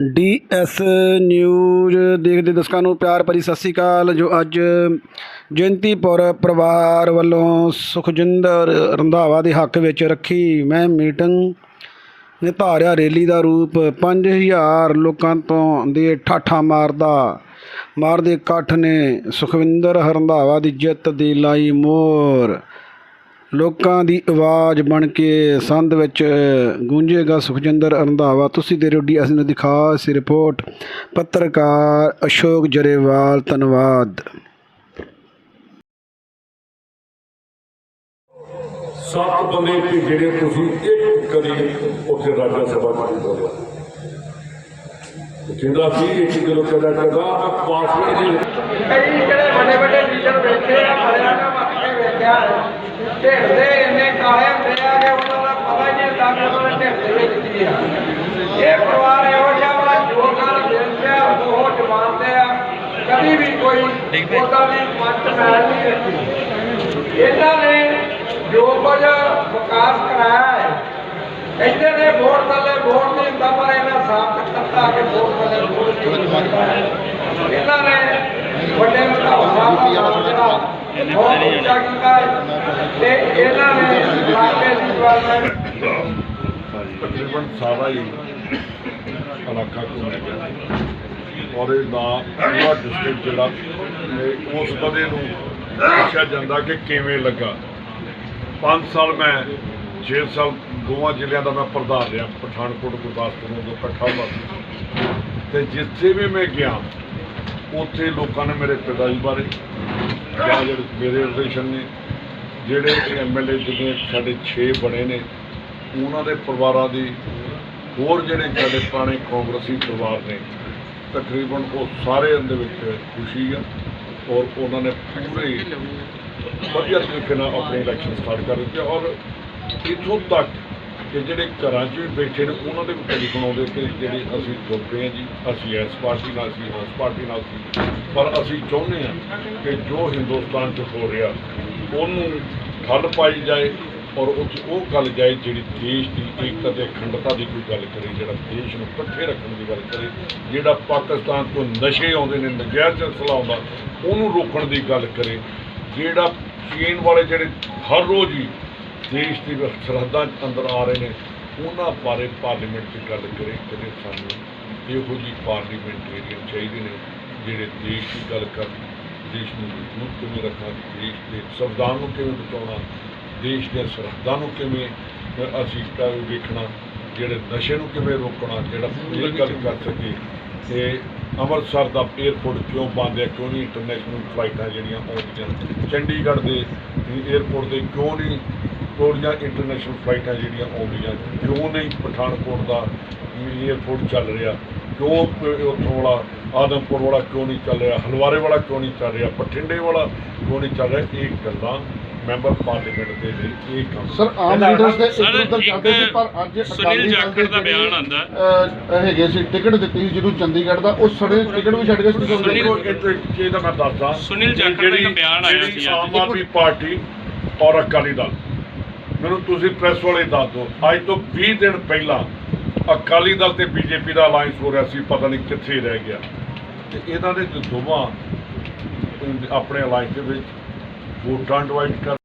D DS news ਦੇਖਦੇ ਦਰਸ਼ਕਾਂ ਨੂੰ ਪਿਆਰ ਭਰੀ ਸਤਿ ਸ੍ਰੀ ਅਕਾਲ, ਜੋ ਅੱਜ ਜਯੰਤੀਪੁਰ ਪਰਿਵਾਰ ਵੱਲੋਂ ਸੁਖਜਿੰਦਰ ਰੰਧਾਵਾ ਦੇ ਹੱਕ ਵਿੱਚ ਰੱਖੀ ਮੈਂ ਮੀਟਿੰਗ ਨੇ ਧਾਰਿਆ ਰੈਲੀ ਦਾ ਰੂਪ 5000 ਲੋਕਾਂ ਤੋਂ ਦੇ ਠਾਠਾ ਮਾਰਦਾ, ਮਾਰਦੇ ਇਕੱਠ ਨੇ ਸੁਖਵਿੰਦਰ ਰੰਧਾਵਾ ਦੀ ਜਿੱਤ ਦੀ ਲਾਈ ਮੋਰ ਲੋਕਾਂ ਦੀ ਆਵਾਜ਼ ਬਣ ਕੇ ਸੰਦ ਵਿੱਚ ਗੂੰਜੇਗਾ ਸੁਖਜਿੰਦਰ ਰੰਧਾਵਾ ਤੁਸੀਂ ਦੇ ਰੋਡੀ ਅਸੀਂ ਨੂੰ ਦਿਖਾ ਸੀ ਰਿਪੋਰਟ। ਪੱਤਰਕਾਰ ਅਸ਼ੋਕ ਜਰੇਵਾਲ ਧੰਨਵਾਦ। ਸੱਤ ਬੰਦੇ ਕਿ ਜਿਹੜੇ ਤੁਸੀਂ ਇੱਕ ਕਰੀ ਉੱਥੇ ਰਾਜਾ ਸਭਾ ਚ ਬੋਲਿਆ। ਕਹਿੰਦਾ ਸੀ ਇੱਕ ਕਿਲੋ ਕਦਾ ਕਦਾ ਪਾਸਵਰਡ ਦੀ ਕਈ ਜਿਹੜੇ ਵੱਡੇ ਵੱਡੇ ਲੀਡਰ ਬੈਠੇ ਆ ਵੇਖਿਆ ਢਿੱਡ ਦੇ ਇੰਨੇ ਕਾਲੇ ਹੁੰਦੇ ਆ ਕਿ ਉਹਨਾਂ ਦਾ ਪਤਾ ਹੀ ਨਹੀਂ ਲੱਗਦਾ ਕਿ ਉਹਨਾਂ ਦੇ ਢਿੱਡ ਦੇ ਵਿੱਚ ਕੀ ਆ। ਇਹ ਪਰਿਵਾਰ ਇਹੋ ਜਿਹਾ ਵਾ ਜੋ ਦਿੰਦੇ ਆ ਉਹ ਜਮਾਨਦੇ ਆ। ਕਦੀ ਵੀ ਕੋਈ ਉਹਦਾ ਵੀ ਮੱਤ ਮੈਲ ਨਹੀਂ ਰੱਖੀ ਇਹਨਾਂ ਨੇ ਜੋ ਕੁਝ ਵਿਕਾਸ ਕਰਾਇਆ ਹੈ ਇੱਥੇ ਨੇ ਵੋਟ ਥੱਲੇ ਵੋਟ ਨਹੀਂ ਹੁੰਦਾ ਪਰ ਇਹਨਾਂ ਸਾਬਤ ਕਰਤਾ ਕਿ ਵੋਟ ਥੱਲੇ ਵੋਟ ਨਹੀਂ ਹੁੰਦਾ। ਇਹਨਾਂ ਨੇ ਵੱਡੇ ਮਤਾਬ ਸਾਹਿਬ ਦਾ ਜਿਹੜਾ ਬਹੁਤ ਉੱਚਾ ਕੀਤਾ ਹੈ। ਤੇ ਇਹਨਾਂ ਨੇ ਇਲਾਕੇ ਦੀ ਡਿਵੈਲਪਮੈਂਟ ਤਕਰੀਬਨ ਸਾਰਾ ਹੀ ਇਲਾਕਾ ਘੁੰਮਿਆ ਗਿਆ ਔਰ ਇਹ ਨਾ ਪੂਰਾ ਡਿਸਟ੍ਰਿਕਟ ਜਿਹੜਾ ਉਸ ਬੰਦੇ ਨੂੰ ਪੁੱਛਿਆ ਜਾਂਦਾ ਕਿ ਕਿਵੇਂ ਲੱਗਾ। 5 ਸਾਲ ਮੈਂ 6 ਸਾਲ ਦੋਵਾਂ ਜ਼ਿਲ੍ਹਿਆਂ ਦਾ ਮੈਂ ਪ੍ਰਧਾਨ ਰਿਹਾ, ਪਠਾਨਕੋਟ, ਗੁਰਦਾਸਪੁਰ ਨੂੰ ਇਕੱਠਾ ਹੋਇਆ ਤੇ ਜਿੱਥੇ ਵੀ ਮੈਂ ਗਿਆ, ਉੱਥੇ ਲੋਕਾਂ ਨੇ ਮੇਰੇ ਪਿਤਾ ਜੀ ਬਾਰੇ ਜਾਂ ਜਿਹੜੇ ਮੇਰੇ ਰਿਲੇਸ਼ਨ ਨੇ ਜਿਹੜੇ ਐਮਐਲਏ ਜਿਹੜੇ ਸਾਡੇ 6 ਬਣੇ ਨੇ, ਉਹਨਾਂ ਦੇ ਪਰਿਵਾਰਾਂ ਦੀ ਹੋਰ ਜਿਹੜੇ ਸਾਡੇ ਪੁਰਾਣੇ ਕਾਂਗਰਸੀ ਪਰਿਵਾਰ ਨੇ, ਤਕਰੀਬਨ ਉਹ ਸਾਰੇ ਦੇ ਵਿੱਚ ਖੁਸ਼ੀ ਆ ਔਰ ਉਹਨਾਂ ਨੇ ਪੂਰੇ ਵਧੀਆ ਤਰੀਕੇ ਨਾਲ ਆਪਣੇ ਇਲੈਕਸ਼ਨ ਸਟਾਰਟ ਕਰ ਦਿੱਤੀ ਔਰ ਇੱਥੋਂ ਤੱਕ ਕਿ ਜਿਹੜੇ ਘਰਾਂ 'ਚ ਵੀ ਬੈਠੇ ਨੇ, ਉਹਨਾਂ ਦੇ ਵੀ ਟੈਲੀਫੋਨ ਆਉਂਦੇ ਕਿ ਜਿਹੜੇ ਅਸੀਂ ਜੁੜ ਪਏ ਹਾਂ ਜੀ, ਅਸੀਂ ਇਸ ਪਾਰਟੀ ਨਾਲ ਸੀ, ਉਸ ਪਾਰਟੀ ਨਾਲ ਸੀ, ਪਰ ਅਸੀਂ ਚਾਹੁੰਦੇ ਹਾਂ ਕਿ ਜੋ ਹਿੰਦੁਸਤਾਨ 'ਚ ਹੋ ਰਿਹਾ ਉਹਨੂੰ ਠੱਲ ਪਾਈ ਜਾਏ ਔਰ ਉਹ 'ਚ ਉਹ ਗੱਲ ਜਾਏ ਜਿਹੜੀ ਦੇਸ਼ ਦੀ ਏਕਤਾ ਤੇ ਅਖੰਡਤਾ ਦੀ ਕੋਈ ਗੱਲ ਕਰੇ, ਜਿਹੜਾ ਦੇਸ਼ ਨੂੰ ਇਕੱਠੇ ਰੱਖਣ ਦੀ ਗੱਲ ਕਰੇ, ਜਿਹੜਾ ਪਾਕਿਸਤਾਨ ਤੋਂ ਨਸ਼ੇ ਆਉਂਦੇ ਨੇ, ਨਜਾਇਜ਼ ਸਿਲਸਿਲਾ ਆਉਂਦਾ, ਉਹਨੂੰ ਰੋਕਣ ਦੀ ਗੱਲ ਕਰੇ, ਜਿਹੜਾ ਚੀਨ ਵਾਲੇ ਜਿਹੜੇ ਹਰ ਰੋਜ਼ ਹੀ ਦੇਸ਼ ਦੀ ਸਰਹੱਦਾਂ 'ਚ ਅੰਦਰ ਆ ਰਹੇ ਨੇ, ਉਹਨਾਂ ਬਾਰੇ ਪਾਰਲੀਮੈਂਟ 'ਚ ਗੱਲ ਕਰੇ ਕਦੇ ਸਾਨੂੰ ਇਹੋ ਜਿਹੀ ਪਾਰਲੀਮੈਂਟੇਰੀਅਨ ਚਾਹੀਦੇ ਨੇ, ਜਿਹੜੇ ਦੇਸ਼ ਦੀ ਗੱਲ ਕਰਨ। ਦੇਸ਼ ਨੂੰ ਮਜ਼ਬੂਤ ਕਿਵੇਂ ਰੱਖਣਾ, ਦੇਸ਼ ਦੇ ਸੰਵਿਧਾਨ ਨੂੰ ਕਿਵੇਂ ਬਚਾਉਣਾ, ਦੇਸ਼ ਦੇ ਸਰਹੱਦਾਂ ਨੂੰ ਕਿਵੇਂ ਅਸੀਂ ਕਰ ਵੇਖਣਾ ਜਿਹੜੇ ਨਸ਼ੇ ਨੂੰ ਕਿਵੇਂ ਰੋਕਣਾ, ਜਿਹੜਾ ਪੂਰੀ ਗੱਲ ਕਰ ਸਕੇ ਤੇ ਅੰਮ੍ਰਿਤਸਰ ਦਾ 에어ਪੋਰਟ ਕਿਉਂ ਬੰਦ ਹੈ, ਕਿਉਂ ਨਹੀਂ ਇੰਟਰਨੈਸ਼ਨਲ ਫਲਾਈਟਾਂ ਜਿਹੜੀਆਂ ਆਉਂਦੀਆਂ ਚੰਡੀਗੜ੍ਹ ਦੇ 에어ਪੋਰਟ ਦੇ ਕਿਉਂ ਨਹੀਂ ਕੋਰੀਆ ਇੰਟਰਨੈਸ਼ਨਲ ਫਲਾਈਟਾਂ ਜਿਹੜੀਆਂ ਆਉਂਦੀਆਂ ਕਿਉਂ ਨਹੀਂ ਪਠਾਨਕੋਟ ਦਾ 에어ਪੋਰਟ ਚੱਲ ਰਿਹਾ। ਕਿਉਂ ਉੱਥੋਂ ਵਾਲਾ ਆਦਮਪੁਰ ਵਾਲਾ ਕਿਉਂ ਨਹੀਂ ਚੱਲ ਰਿਹਾ? ਹਲਵਾਰੇ ਵਾਲਾ ਕਿਉਂ ਨਹੀਂ ਚੱਲ ਰਿਹਾ? ਬਠਿੰਡੇ ਵਾਲਾ ਕਿਉਂ ਨਹੀਂ ਚੱਲ ਰਿਹਾ? ਇਹ ਗੱਲਾਂ ਮੈਂਬਰ ਪਾਰਲੀਮੈਂਟ ਦੇ ਲਈ ਇਹ ਕੰਮ ਸਰ ਆਮ ਲੀਡਰਸ ਦੇ ਇੱਧਰ ਉੱਧਰ ਜਾਂਦੇ ਸੀ ਇੱਕ ਪਰ ਅੱਜ ਸੁਨੀਲ ਜਾਖੜ ਦੇ ਬਿਆਨ। ਅਹ, ਹੈਗੇ ਸੀ ਟਿਕਟ ਦਿੱਤੀ ਸੀ ਜਿਹਨੂੰ ਚੰਡੀਗੜ੍ਹ ਦਾ ਉਹ ਸੜੇ ਟਿਕਟ ਵੀ ਛੱਡ ਗਏ ਸੀ। ਸੁਨੀਲ- ਚੀਜ਼ ਦਾ ਮੈਂ ਦੱਸਦਾ। ਸੁਨੀਲ ਜਾਖੜ ਦਾ ਇੱਕ ਬਿਆਨ ਆਇਆ ਸੀ। ਆਮ ਆਦਮੀ ਪਾਰਟੀ ਔਰ ਅਕਾਲੀ ਦਲ। ਮੈਨੂੰ ਤੁਸੀਂ ਪ੍ਰੈਸ ਵਾਲੇ ਦੱਸ ਦਿਓ ਅੱਜ ਤੋਂ 20 ਦਿਨ ਪਹਿਲਾਂ ਅਕਾਲੀ ਦਲ ਤੇ ਬੀਜੇਪੀ ਦਾ ਅਲਾਈਅੰਸ ਹੋ ਰਿਹਾ ਸੀ, ਪਤਾ ਨਹੀਂ ਕਿੱਥੇ ਰਹਿ ਗਿਆ। ਤੇ ਇਹਨਾਂ ਦੇ ਦੋਵਾਂ ਆਪਣੇ ਅਲਾਈਅੰਸ ਦੇ ਵਿੱਚ ਵੋਟਾਂ ਡਿਵਾਈਡ ਕਰ